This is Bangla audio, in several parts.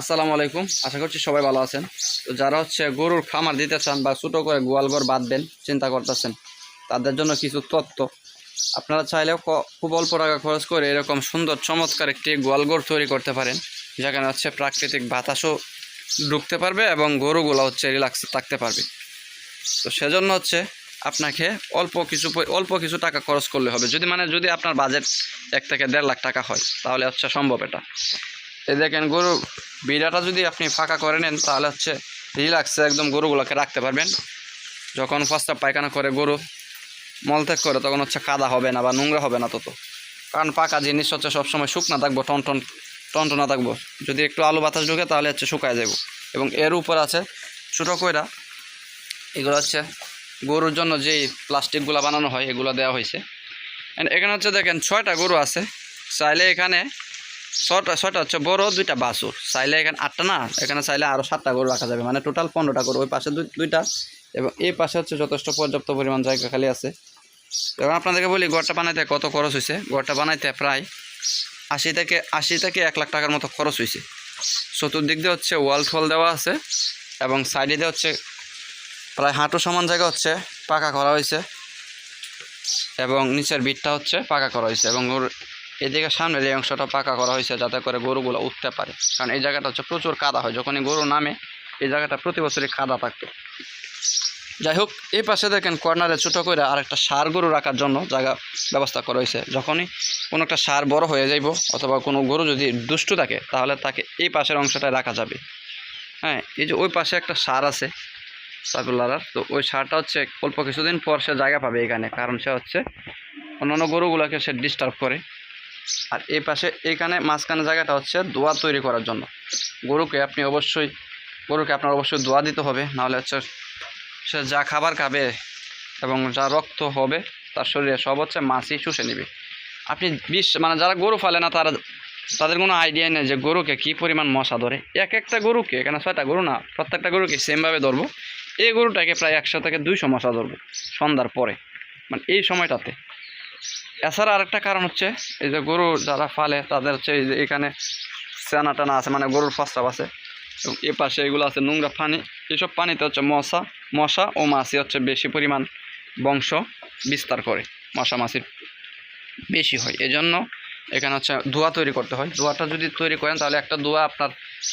আসসালামু আলাইকুম। আশা করছি সবাই ভালো আছেন। তো যারা হচ্ছে গরুর খামার দিতে চান বা ছোটো করে গোয়াল ঘর বাঁধবেন, চিন্তা করতেছেন, তাদের জন্য কিছু তথ্য। আপনারা চাইলেও খুব অল্প টাকা খরচ করে এরকম সুন্দর, চমৎকার একটি গোয়াল ঘর তৈরি করতে পারেন, যেখানে হচ্ছে প্রাকৃতিক বাতাসও ঢুকতে পারবে এবং গরুগুলো হচ্ছে রিল্যাক্স থাকতে পারবে। তো সেজন্য হচ্ছে আপনাকে অল্প কিছু অল্প কিছু টাকা খরচ করলে হবে। যদি মানে যদি আপনার বাজেট এক থেকে দেড় লাখ টাকা হয়, তাহলে হচ্ছে সম্ভব এটা। এই দেখেন গরু বিড়াটা যদি আপনি ফাঁকা করে নেন, তাহলে হচ্ছে রিল্যাক্সে একদম গরুগুলোকে রাখতে পারবেন। যখন ফার্স্টটা পায়খানা করে গরু মলত্যাগ করে, তখন হচ্ছে কাদা হবে না বা নোংরা হবে না তত। কারণ পাকা জিনিস হচ্ছে সবসময় শুকনা থাকব টন টন টনটনা থাকব। যদি একটু আলু বাতাস ঢুকে, তাহলে হচ্ছে শুকায় যাব এবং এর উপর আছে ছোটো কইরা এগুলো হচ্ছে গরুর জন্য যেই প্লাস্টিকগুলো বানানো হয়, এগুলো দেওয়া হয়েছে। এখানে হচ্ছে দেখেন ছয়টা গরু আছে। চাইলে এখানে ছটা ছটা হচ্ছে বড়, দুইটা বাছুর। চাইলে এখানে আটটা না, এখানে চাইলে আরও সাতটা গরু রাখা যাবে। মানে টোটাল পনেরোটা গরু, ওই পাশে দুই- দুইটা। এবং এই পাশে হচ্ছে যথেষ্ট পর্যাপ্ত পরিমাণ জায়গা খালি আছে। এবং আপনাদেরকে বলি গড়টা বানাইতে কত খরচ হয়েছে গড়টা বানাইতে প্রায় আশি থেকে আশি থেকে এক লাখ টাকার মতো খরচ হয়েছে চতুর্দিক দিয়ে হচ্ছে ওয়াল ফল দেওয়া আছে এবং সাইডে দিয়ে হচ্ছে প্রায় হাঁটু সমান জায়গা হচ্ছে পাকা করা হয়েছে এবং নিচের বিটটা হচ্ছে পাকা করা হয়েছে এবং ওর এদিকে সামনের এই অংশটা পাকা করা হয়েছে, যাতে করে গরুগুলো উঠতে পারে। কারণ এই জায়গাটা হচ্ছে প্রচুর কাদা হয়। যখনই গরু নামে, এই জায়গাটা প্রতি বছরই কাদা থাকতো যাই হোক, এই পাশে দেখেন কর্নারে ছোটো করে আর একটা সার গরু রাখার জন্য জায়গা ব্যবস্থা করা হয়েছে। যখনই কোনো একটা সার বড় হয়ে যাইব, অথবা কোনো গরু যদি দুষ্টু থাকে, তাহলে তাকে এই পাশের অংশটায় রাখা যাবে। হ্যাঁ এই যে ওই পাশে একটা সার আছে সাইফুল্লাহর তো ওই সারটা হচ্ছে অল্প কিছুদিন পর সে জায়গা পাবে এখানে। কারণ সে হচ্ছে অন্যান্য গরুগুলোকে সে ডিস্টার্ব করে। আর এই পাশে এইখানে মাঝখানে জায়গাটা হচ্ছে দোয়া তৈরি করার জন্য। গরুকে আপনি অবশ্যই, গরুকে আপনার অবশ্যই দোয়া দিতে হবে, নাহলে হচ্ছে সে যা খাবার খাবে এবং যা রক্ত হবে, তার শরীরে সব হচ্ছে মাছই শুষে নেবে। আপনি বিষ মানে যারা গরু ফালে না, তারা, তাদের কোনো আইডিয়া নেই যে গরুকে কী পরিমাণ মশা ধরে। এক একটা গরুকে, এখানে ছয়টা গরু না, প্রত্যেকটা গরুকে সেমভাবে ধরবো। এই গরুটাকে প্রায় একশো থেকে দুইশো মশা ধরবো সন্ধ্যার পরে। মানে এই সময়টাতে। এছাড়া আরেকটা কারণ হচ্ছে, এই যে গরু যারা ফালে, তাদের হচ্ছে এই যে এখানে সেনা টানা আছে মানে গরুর ফাস্টাপ আছে। এ পাশে এগুলো আছে নোংরা পানি। এইসব পানিতে হচ্ছে মশা মশা ও মাছি হচ্ছে বেশি পরিমাণ বংশ বিস্তার করে, মশা মাছির বেশি হয়। এজন্য এখানে হচ্ছে ধোয়া তৈরি করতে হয়। ধোয়াটা যদি তৈরি করেন, তাহলে একটা ধোয়া আপনার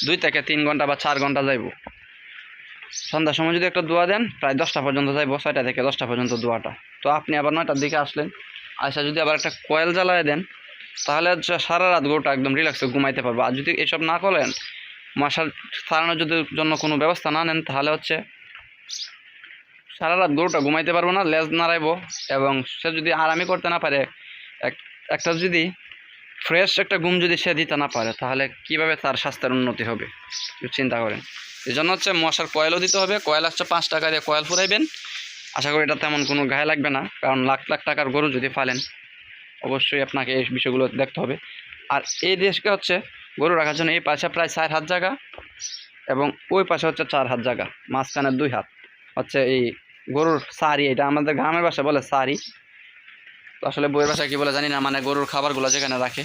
দুই থেকে তিন ঘণ্টা বা চার ঘণ্টা যাইব। সন্ধ্যার সময় যদি একটা দোয়া দেন, প্রায় দশটা পর্যন্ত যাইব, ছয়টা থেকে দশটা পর্যন্ত দোয়াটা তো আপনি আবার নয়টার দিকে আসলেন আসা যদি আবার একটা কয়েল জ্বালায় দেন, তাহলে সারা রাত গরুটা একদম রিল্যাক্সে ঘুমাইতে পারবে। আর যদি এসব না করেন মশার ছাড়ানোর যদি জন্য কোনো ব্যবস্থা না নেন, তাহলে হচ্ছে সারা রাত গরুটা ঘুমাইতে পারব না, লেজ নাড়াইবো এবং সে যদি আরামই করতে না পারে, এক একটা যদি ফ্রেশ একটা ঘুম যদি সে দিতে না পারে, তাহলে কীভাবে তার স্বাস্থ্যের উন্নতি হবে? চিন্তা করেন। এই জন্য হচ্ছে মশার কয়েলও দিতে হবে, কয়েল হচ্ছে পাঁচ টাকা দিয়ে কয়েল ফুরাইবেন আশা করি এটা তেমন কোনো গায়ে লাগবে না, কারণ লাখ লাখ টাকার গরু যদি ফালেন অবশ্যই আপনাকে এই বিষয়গুলো দেখতে হবে। আর এই দেশকে হচ্ছে গরু রাখার জন্য এই পাশে প্রায় চার হাত জায়গা এবং ওই পাশে হচ্ছে চার হাত জায়গা, মাঝখানে দুই হাত। হচ্ছে এই গরুর সারি, এটা আমাদের গ্রামের ভাষায় বলে সারি। তো আসলে বইয়ের ভাষায় কী বলে জানি না মানে গরুর খাবারগুলো যেখানে রাখে,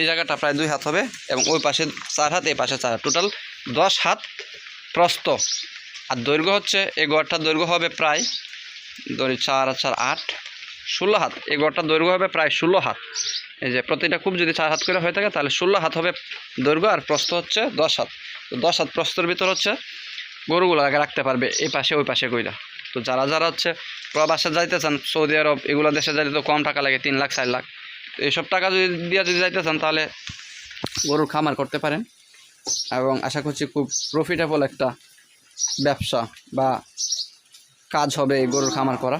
এই জায়গাটা প্রায় দুই হাত হবে এবং ওই পাশে চার হাত, এই পাশে চার হাত। টোটাল দশ হাত প্রস্থ। আর দৈর্ঘ্য হচ্ছে, এই গড়টার দৈর্ঘ্য হবে প্রায় ধরি চার চার আট, ষোলো হাত। এই গড়টার দৈর্ঘ্য হবে প্রায় ষোলো হাত। এই যে প্রতিটা খুব যদি চার হাত করে হয়ে থাকে, তাহলে ষোলো হাত হবে দৈর্ঘ্য আর প্রস্থ হচ্ছে দশ হাত। তো দশ হাত প্রস্তর ভিতর হচ্ছে গরুগুলো আগে রাখতে পারবে, এই পাশে, ওই পাশে কইরা। তো যারা যারা হচ্ছে প্রবাসে যাইতে চান, সৌদি আরব, এগুলো দেশে যাইতে তো কম টাকা লাগে, তিন লাখ, চার লাখ। তো এইসব টাকা যদি দিয়ে যদি যাইতে চান, তাহলে গরুর খামার করতে পারেন। এবং আশা করছি খুব প্রফিটেবল একটা ব্যবসা বা কাজ হবে এই গরুর খামার করা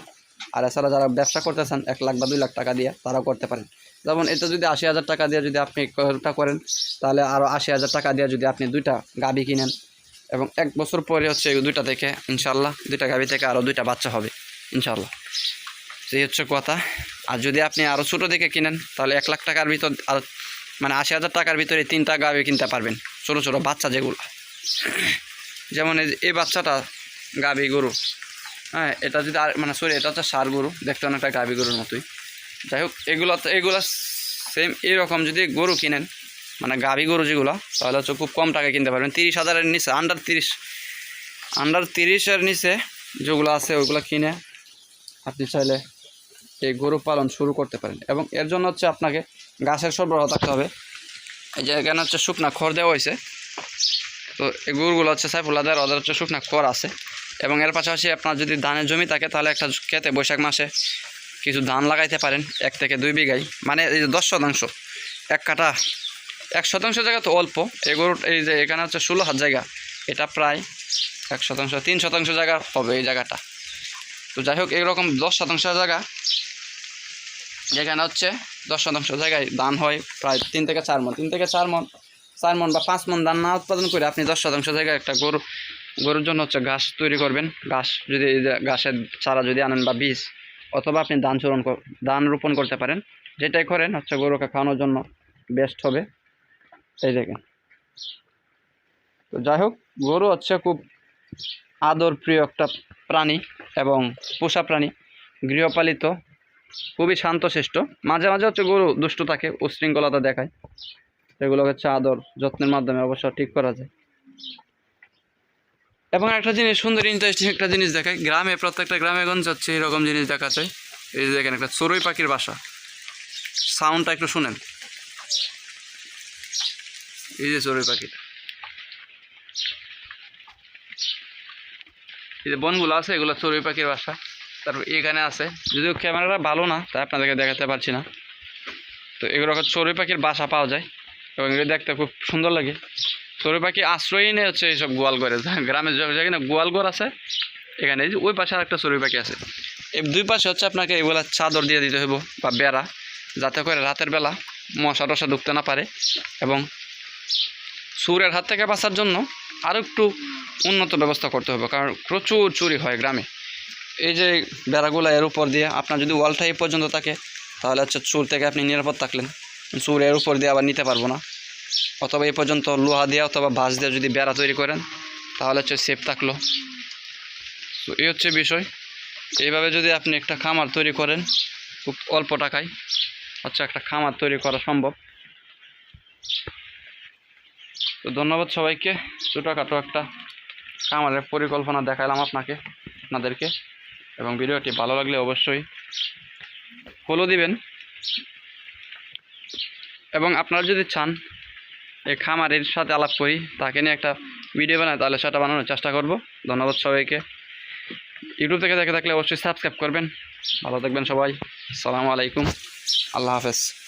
আর এছাড়া যারা ব্যবসা করতেছেন, এক লাখ বা দুই লাখ টাকা দিয়ে তারাও করতে পারেন। যেমন এটা যদি আশি হাজার টাকা দিয়ে যদি আপনি গরুটা করেন, তাহলে আরও আশি হাজার টাকা দিয়ে যদি আপনি দুইটা গাবি কিনেন। এবং এক বছর পরে হচ্ছে এই দুইটা থেকে ইনশাল্লাহ দুইটা গাবি থেকে আরও দুইটা বাচ্চা হবে ইনশাল্লাহ সেই হচ্ছে কথা। আর যদি আপনি আরও ছোটো দিকে কিনেন, তাহলে এক লাখ টাকার ভিতর, আর মানে আশি হাজার টাকার ভিতরে তিনটা গাবি কিনতে পারবেন, ছোটো ছোটো বাচ্চা যেগুলো। যেমন এই বাচ্চাটা গাবি গরু হ্যাঁ এটা যদি আর মানে সরি, এটা হচ্ছে সার গরু। দেখতে অনেকটা গাবি গরুর মতোই। যাই হোক, এগুলো এগুলো সেম এরকম যদি গরু কিনেন মানে গাভী গরু যেগুলো, তাহলে হচ্ছে খুব কম টাকা কিনতে পারবেন। তিরিশ হাজারের নিচে আন্ডার তিরিশ আন্ডার তিরিশের নিচে যেগুলো আছে, ওইগুলো কিনে আপনি চাইলে এই গরু পালন শুরু করতে পারেন। এবং এর জন্য হচ্ছে আপনাকে গাছের সরবরাহ থাকতে হবে। এই যে এখানে হচ্ছে শুকনা খড় দেওয়া হয়েছে। তো এই গরুগুলো হচ্ছে সাইফুল্লাদের ওদের হচ্ছে শুকনা খড় আছে। এবং এর পাশাপাশি আপনার যদি ধানের জমি থাকে, তাহলে একটা খেতে বৈশাখ মাসে কিছু ধান লাগাইতে পারেন, এক থেকে দুই বিঘাই মানে এই যে দশ শতাংশ, এক কাটা এক শতাংশ জায়গা তো অল্প। এই গরু, এই যে এখানে হচ্ছে ষোলো হাত জায়গা। এটা প্রায় এক শতাংশ, তিন শতাংশ জায়গা হবে এই জায়গাটা। তো যাই হোক এরকম দশ শতাংশ জায়গা যেখানে হচ্ছে দশ শতাংশ জায়গায় ধান হয় প্রায় তিন থেকে চার মন। তিন থেকে চার মন চার মন বা পাঁচ মন ধান না উৎপাদন করে আপনি দশ শতাংশ জায়গায় একটা গরু গরুর জন্য হচ্ছে ঘাস তৈরি করবেন। ঘাস যদি ঘাসের চারা যদি আনেন বা বীজ, অথবা আপনি ধান চরণ ধান রোপণ করতে পারেন। যেটাই করেন হচ্ছে গরুকে খাওয়ানোর জন্য বেস্ট হবে। এই দেখেন। তো যাই হোক, গরু হচ্ছে খুব আদর প্রিয় একটা প্রাণী এবং পোষা প্রাণী, গৃহপালিত, খুবই শান্তশিষ্ট। মাঝে মাঝে হচ্ছে গরু দুষ্ট থাকে, উশৃঙ্খলতা দেখায়। এগুলো হচ্ছে আদর যত্নের মাধ্যমে অবশ্য ঠিক করা যায়। এবং একটা জিনিস সুন্দর ইন্টারেস্টিং একটা জিনিস দেখায় গ্রামে, প্রত্যেকটা গ্রামে গঞ্জ হচ্ছে এরকম জিনিস দেখাচ্ছে এই যে দেখেন একটা চড়ুই পাখির বাসা। সাউন্ডটা একটু শুনেন। এই যে চড়ুই পাখিটা। এই যে বনগুলো আছে, এগুলো চড়ুই পাখির বাসা। তারপর এখানে আছে। যদিও ক্যামেরাটা ভালো না, তাই আপনাদেরকে দেখাতে পারছি না। তো এগুলো চড়ুই পাখির বাসা পাওয়া যায়। এবং এগুলো দেখতে খুব সুন্দর লাগে। চড়ুই পাখি আশ্রয়ই নেই হচ্ছে এইসব গোয়াল ঘরে গ্রামে যে- যেখানে গোয়াল ঘর আছে, এখানে ওই পাশে আর একটা চড়ুই পাখি আছে। এই দুই পাশে হচ্ছে আপনাকে এগুলা চাদর দিয়ে দিতে হইব বা বেড়া, যাতে করে রাতের বেলা মশা টশা ঢুকতে না পারে এবং সুরের হাত থেকে বাঁচার জন্য আরও একটু উন্নত ব্যবস্থা করতে হবে কারণ প্রচুর চুরি হয় গ্রামে। এই যে বেড়াগুলো এর উপর দিয়ে আপনার যদি ওয়ালটা এই পর্যন্ত থাকে, তাহলে হচ্ছে চুর থেকে আপনি নিরাপদ থাকলেন। চুর এর উপর দিয়ে আবার নিতে পারব না। অথবা এই পর্যন্ত লোহা দিয়ে অথবা বাঁশ দিয়ে যদি বেড়া তৈরি করেন, তাহলে হচ্ছে সেফ থাকল। তো এই হচ্ছে বিষয়। এইভাবে যদি আপনি একটা খামার তৈরি করেন, খুব অল্প টাকায়, হচ্ছে একটা খামার তৈরি করা সম্ভব। তো ধন্যবাদ সবাইকে। ছোটোখাটো একটা খামারের পরিকল্পনা দেখালাম আপনাকে, আপনাদেরকে। এবং ভিডিওটি ভালো লাগলে অবশ্যই ফলো দিবেন। এবং আপনারা যদি চান এই খামারের সাথে আলাপ করি, তাকে নিয়ে একটা ভিডিও বানাই, তাহলে সেটা বানানোর চেষ্টা করব। ধন্যবাদ সবাইকে। ইউটিউব থেকে দেখে থাকলে অবশ্যই সাবস্ক্রাইব করবেন। ভালো থাকবেন সবাই। সালামু আলাইকুম। আল্লাহ হাফেজ।